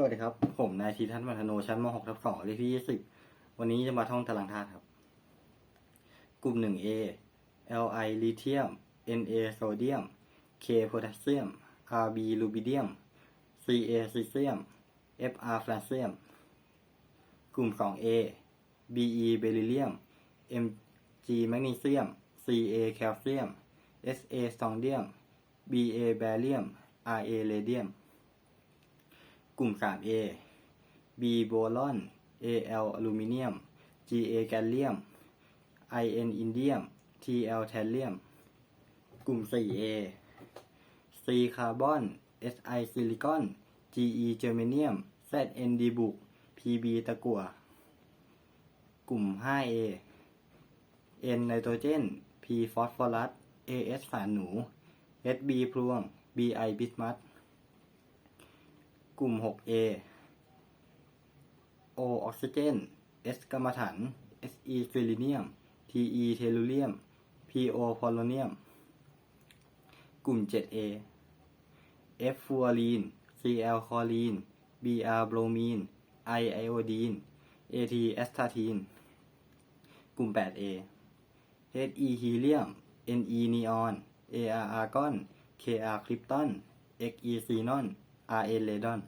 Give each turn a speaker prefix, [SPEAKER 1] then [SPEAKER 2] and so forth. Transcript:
[SPEAKER 1] สวัสดีครับ ผมนายทีทัศน์มัทโนชั้นม .6 ทับ2เลขที่ 20 วันนี้จะมาท่องตารางธาตุครับ กลุ่ม 1A Li ลิเธียม Na โซเดียม K โพแทสเซียม Rb รูบิเดียม Ca ซิเซียม Fr แฟลเซียม กลุ่ม 2A Be เบริเลียม Mg แมกนีเซียม Ca แคลเซียม Sa สตองเดียม Ba แบเรียม Ra เรเดียม กลุ่ม 3A B โบลอน Al อลูมิเนียม Ga แกลเลียม In อินเดียม Tl แทนเลียม กลุ่ม 4A C คาร์บอน Si ซิลิคอน Ge เจอร์เมเนียม Zn ดีบุก Pb ตะกั่วกลุ่ม 5A N ไนโตรเจน P ฟอสฟอรัส As สารหนู Sb พลวง Bi บิสมัส กลุ่ม 6A O ออกซิเจน S กรรมฐาน Se ซิลิเนียม Te เทลูเรียม Po พโลเนียม กลุ่ม 7A F ฟูออรีน Cl คอลีน Br โบรมีน I ไอโอดีน At แอสตาทีน กลุ่ม 8A He ฮีเลียม Ne นีออน Ar อาร์กอน Kr คริปตัน Xe ซีนอน Rn เรดอน